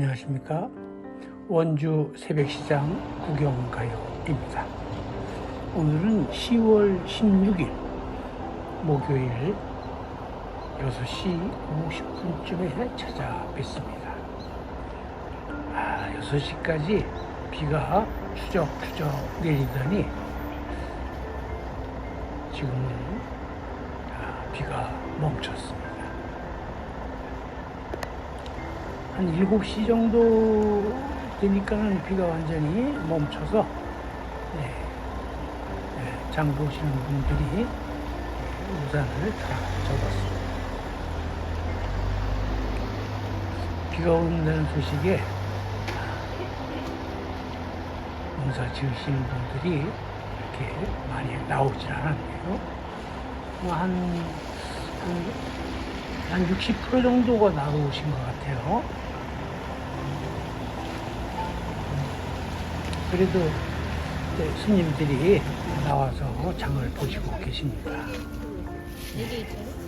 안녕하십니까. 원주 새벽시장 구경가요입니다. 오늘은 10월 16일 목요일 6시 50분쯤에 찾아뵙습니다. 아, 6시까지 비가 추적추적 내리더니 지금은 아, 비가 멈췄습니다. 한 7시 정도 되니까는 비가 완전히 멈춰서 네, 네, 장 보시는 분들이 네, 우산을 다 접었습니다. 비가 온다는 소식에 농사 지으시는 분들이 이렇게 많이 나오질 않았네요. 뭐 한, 한, 한 60% 정도가 나오신 것 같아요. 그래도 네, 손님들이 나와서 장을 보시고 계십니다.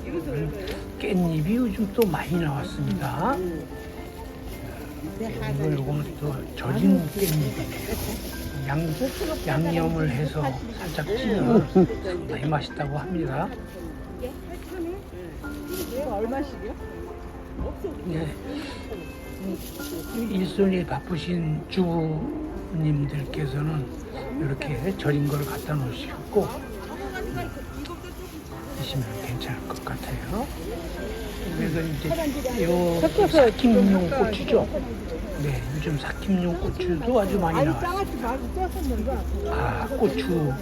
음, 깻잎이 요즘 또 많이 나왔습니다. 이거 요거는 또 절인 깻잎이네요. 양, 양념을 해서 살짝 찌면 상당히 맛있다고 합니다. 얼마씩이요? 네. 일손이 바쁘신 주부님들께서는 이렇게 절인 걸 갖다 놓으시고 드시면 괜찮을 것 같아요. 그래서 이제 요 삭힘용 고추죠. 네, 요즘 삭힘용 고추도 아주 많이 나와요. 아, 고추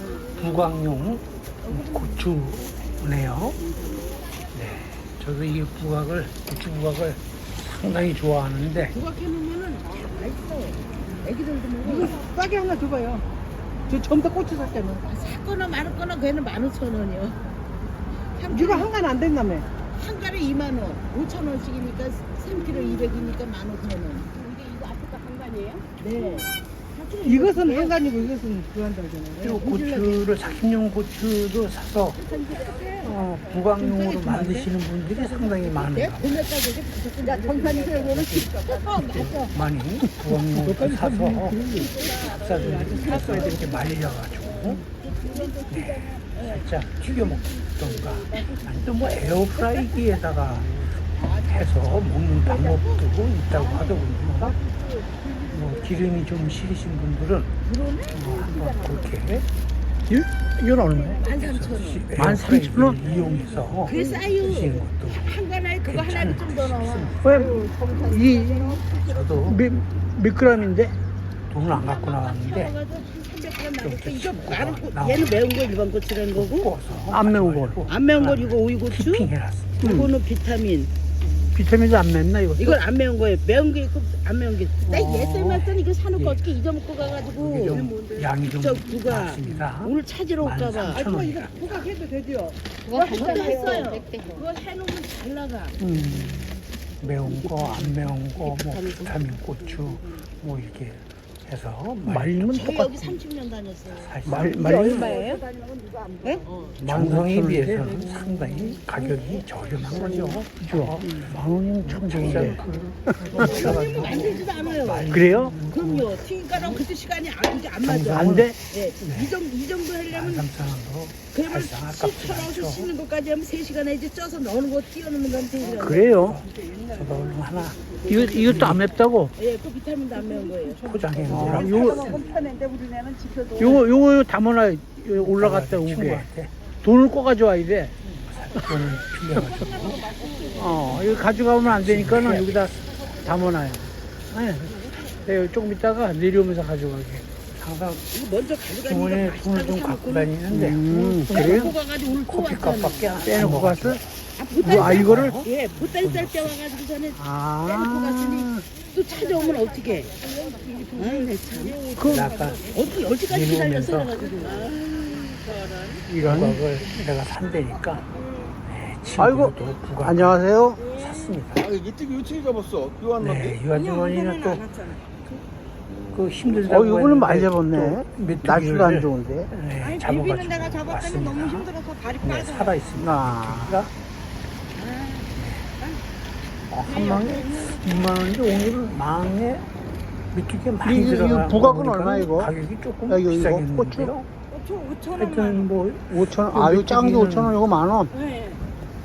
부각용 고추네요. 네, 저도 이 부각을 고추 부각을 상당히 좋아하는데 부각해놓으면은 맛있어. 애기들도 먹어. 이거 싸게 하나 줘봐요. 저 전부 다 고추 샀잖아. 샀거나 말았거나 걔는 만 오천 원이요. 이거 한간 안 된다며. 한 가래 2만 원, 5천 원씩이니까 3kg 200이니까 만 오천 원. 이게 이거 앞에가 한 간이에요? 네. 이것은 한간이고 이것은 그거 한다잖아요. 요 고추를 삭힘용 고추도 사서 어, 부각용으로 만드시는 분들이 상당히 많아요. 무조건 야 정산이 여기는 어 맞아. 많이 부각용으로 사서 식사들이 사서 이렇게 말려가지고 네, 살짝 튀겨 먹던가 아니 또뭐 에어프라이기에다가 해서 먹는 방법도 있다고 하더군요. 뭐 기름이 좀 싫으신 분들은 뭐 한번 그렇게 이- 이건 얼마예요? 만 삼천 원. 만 삼천 원 이용해서 그게 싸요. 드시는 것도 한 간에 그거 하나를 좀더 넣어. 이 저도 몇, 몇 g인데 돈을 안 갖고 나왔는데 먹어도 300g 나니까 이거 친구가 마른 고 나와서 얘는 매운 거 일반 고추라는 거고 구워서 안 매운 걸. 안 매운 거 이거 오이 고추 피핑해놨습니다. 이거는 비타민 비타민도 안 맵나 이거? 이건 안 매운 거예요 매운 게 있고 안 매운 게 있고 나 어. 옛날만 이거 사놓고 예. 어떻게 잊어먹고 가가지고 좀 양이 좀 저 누가 많습니다. 오늘 찾으러 올까봐 13,000원 입니다. 부각해도 되죠. 그거 했어요 그거 해놓으면 잘 나가 음, 매운 거, 안 매운 거, 뭐 비타민 고추, 뭐 이렇게 해서 말리면 저희 똑같. 여기 30년 다녔어요 말 말, 말리. 얼마예요? 네? 정성에 비해서는 상당히 가격이 저렴한 거죠. 그죠? 만 원이면 참 좋은데. 그 만들지도 않아요 그래요? 그럼요 튀김가랑 그때 시간이 안, 이게 안 맞아 안 돼? 예, 이, 정도, 이 정도 하려면 13,000원도 그러면 사실상 아깝지 않죠. 씻는 것까지 하면 3시간에 이제 쪄서 넣는 거 띄워놓는 건 되죠 그래요? 저도 얼른 하나 이거 이것도 안 맵다고? 예, 그 비타민도 안 매운 거예요 포장해 아, 놓으 라고 요거 편인데 우리네는 지켜도. 요거 요거 담아놔 올라갔다 오게. 친구한테 돈을 꿔 가져와야 돼. 돈을 빌려가지고 어 이거 가져가면 안 되니까는 여기다 담아놔요. 네. 네, 조금 있다가 내려오면서 가져가게. 항상 이거 먼저 가져가니까 주머니에 맛있다고 돈을 좀 갖고 다니는데 음, 그래요? 그래요? 가가지고 오늘 또 왔잖아 커피값밖에 안 빼놓고 갔어? 아, 보따리 아, 이거를? 예, 보따리 쌀때 와가지고 전에 빼놓고 아, 갔으니 또 찾아오면 어떻게? 아이 참. 그 아까 어떻게 내려오면서 기다렸어 가지고. 이런. 부각을 내가 산다니까 네, 아이고, 안녕하세요. 샀습니다. 아, 요청이 잡았어. 그거 안 네, 이 아주머니는 또그 어, 힘들다고 이거는 많이 잡았네. 날씨도 안 좋은데. 네, 비비는 잡아가지고 내가 잡았더니 왔습니다. 너무 힘들어서 다리 네, 빠져. 살아 있습니다. 아. 메뚜기가 어, 한 망에 2만 원인데 오늘은 망에 메뚜기가 많이 이거- 이거 들어가. 부각은 얼마, 이거? 가격이 조금 야, 이거, 이거 비싸겠는데요. 고추? 고추 5천 하여튼 뭐 5천 원. 아, 이거 작은 게 5천 원, 이거 만 원. 네.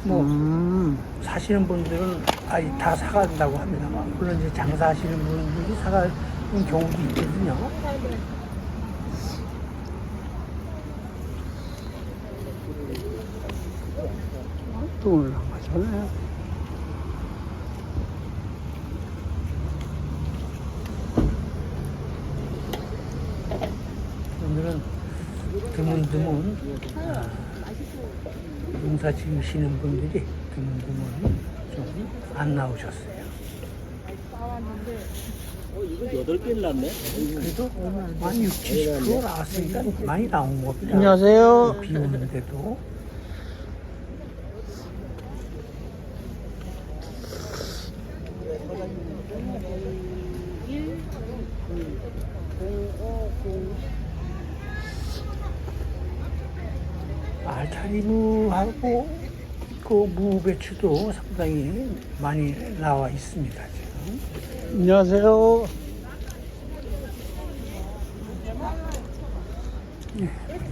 뭐 음. 사시는 분들은 아이 다 사간다고 합니다. 물론 이제 장사하시는 분들이 사가는 경우도 있거든요. 또 올라가잖아요. 오늘은 드문드문 아, 농사 지으시는 분들이 드문드문 좀 안 나오셨어요. 그래도 한 60, 70% 나왔으니까 많이 나온 겁니다. 안녕하세요. 비 오는데도 알타리무하고 그 무배추도 상당히 많이 나와 있습니다 지금. 안녕하세요.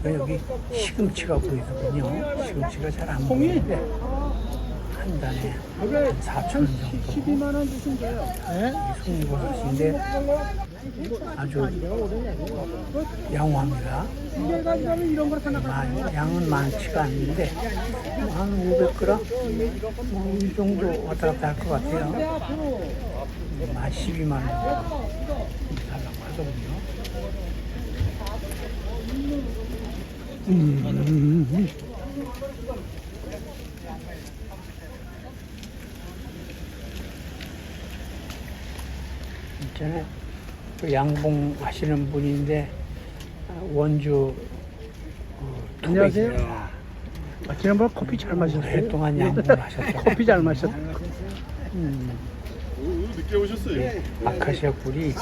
그러니까 여기 시금치가 보이더군요. 시금치가 잘 안 보이는데 한 단에 한 4천 원 정도. 12만 원 주시면 돼요. 네? 이 송이버섯인데 아주 양호합니다. 양은 많지가 않는데 뭐한 500g 뭐 이 정도 왔다 갔다 할 것 같아요. 한 12만 원 달라고 하더군요. 음. 전에 그 양봉 하시는 분인데 어, 원주 어, 안녕하세요. 아, 지난번에 커피 잘 마셨어요. 오랫동안 양봉을 하셨죠. 커피 잘 마셨다. 음. 늦게 오셨어요. 아카시아 꿀이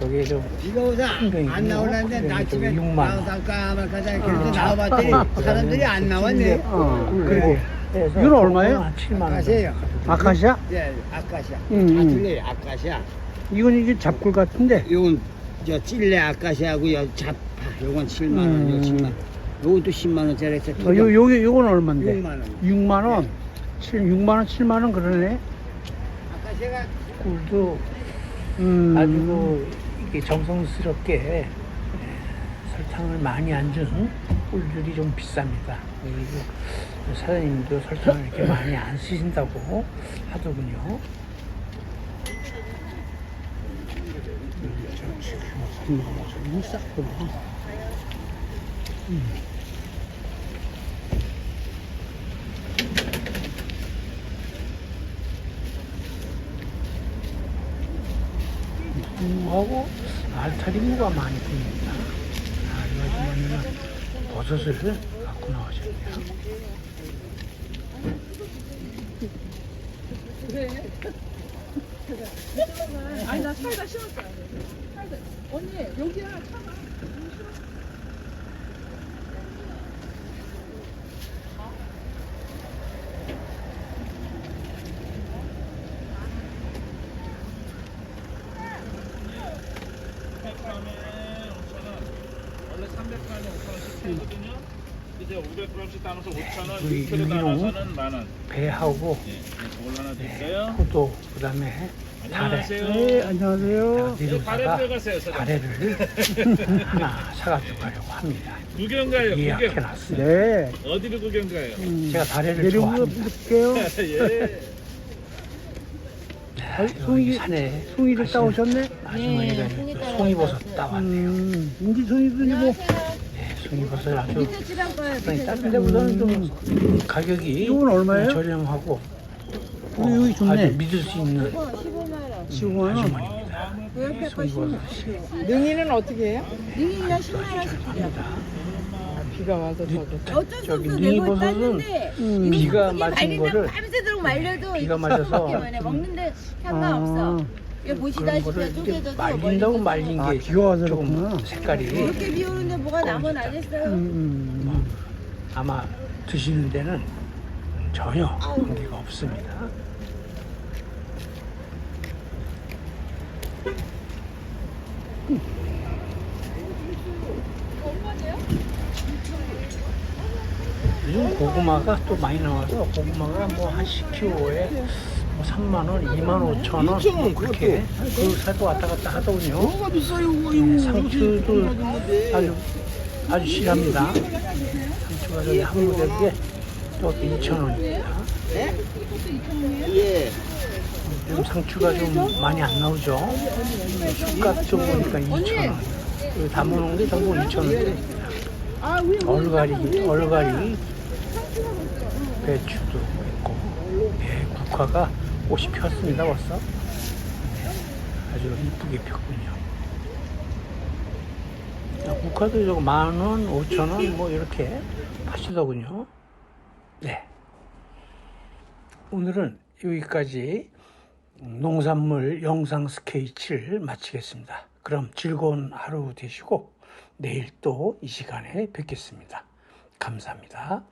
저기에도 비가 오서 풍경이군요. 안 나오는데 저기 6만 원. 나오다 까맣게 그래서 나와봤더니 사람들이 안 나왔네. 어, 그리고 이건 얼마예요? 한 7만 원. 아세요? 아카시아? 예, 아카시아. 음, 다 음. 틀려요, 아카시아. 이건 이게 잡꿀 같은데. 요건 저 찔레 아카시아고 요 잡파. 요건 7만 원, 요 음. 7만 원. 요것도 10만 원짜리 해서 어, 요, 요, 요건 얼만데? 6만 원. 6만 원. 7, 6만 원, 7만 원 그러네. 아카시아가 꿀도 음. 아주 그 이게 정성스럽게 에, 설탕을 많이 안준 꿀들이 좀 비쌉니다. 그리고 사장님도 설탕을 이렇게 많이 안 쓰신다고 하더군요. 음, 싹구나. 하고 알타리무가 많이 보입니다. 아, 이 아주머니는 버섯을 갖고 나오셨네요. 아니 나 살다 심었어. 언니 여기야 차가. 5,000원씩 팔거든요. 이제 500g씩 따눠서 5,000원, 우리 6kg 유기농 따눠서는 만 원. 배하고 예, 하나 드릴까요? 포도 그다음에 다래 안녕하세요. 네, 안녕하세요. 네, 들어가세요, 사장님. 다래를 하나 사가지고 가려고 합니다. 구경 가요, 구경. 예약해놨어요. 네. 어디로 구경 가요? 음, 제가 다래를 좋아합니다. 내려볼게요. 예. 네, 송이- 여기 산에 송이를 가시는 따오셨네? 아주머니가 송이 따러 송이버섯 따왔네요. 음, 인지 뭐, 네, 송이버 섯 아주 거예요. 상당히 밑에 다른 데보다는 좀 가격이 이건 얼마예요? 저렴하고 어, 여기 좋네. 아주 믿을 수 있는 15만 원. 15만 원. 아주머니입니다. 능이는 어떻게 해요? 능이는 10만 원씩 드려. 비가 와서 저기. 어쩔 수 저기 없어. 능이 내고 버섯은 땄는데 음. 비가 맞은 거를 밤새도록 말려도 비가 이거 맞아서 먹는데 상관없어. 아, 그런 보시다시피 쪼개져도 말린다고 말린 아, 게 비가 와서 조금 그렇구나. 색깔이 이렇게 비 오는데 뭐가 남은 알겠어요? 음, 음. 아마 드시는 데는 전혀 관계가 없습니다. 요즘 고구마가 또 많이 나와서 고구마가 뭐 한 10kg에 뭐 3만 원, 2만 5천 원뭐 그렇게 그 사도 왔다 갔다 하더군요. 뭐가 비싸요 네, 상추도 아주 아주 실합니다. 상추가 저기 한 무대에 또 2천 원입니다. 예 요즘 상추가 좀 많이 안 나오죠. 쑥갓 좀 보니까 2천 원. 그 담아놓은 게 전부 2천 원짜리입니다. 얼갈이, 얼갈이, 배추도 있고, 예, 국화가 꽃이 폈습니다, 벌써. 네, 아주 이쁘게 폈군요. 아, 국화도 저거 만 원, 오천 원, 뭐 이렇게 파시더군요. 네. 오늘은 여기까지 농산물 영상 스케치를 마치겠습니다. 그럼 즐거운 하루 되시고 내일 또 이 시간에 뵙겠습니다. 감사합니다.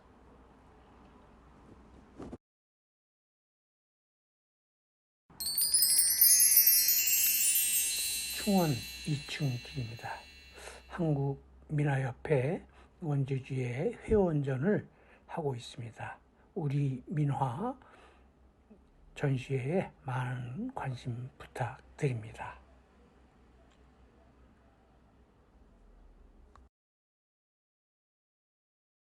충원 2층 길입니다. 한국 민화협회 원주지회 회원전을 하고 있습니다. 우리 민화 전시회에 많은 관심 부탁드립니다.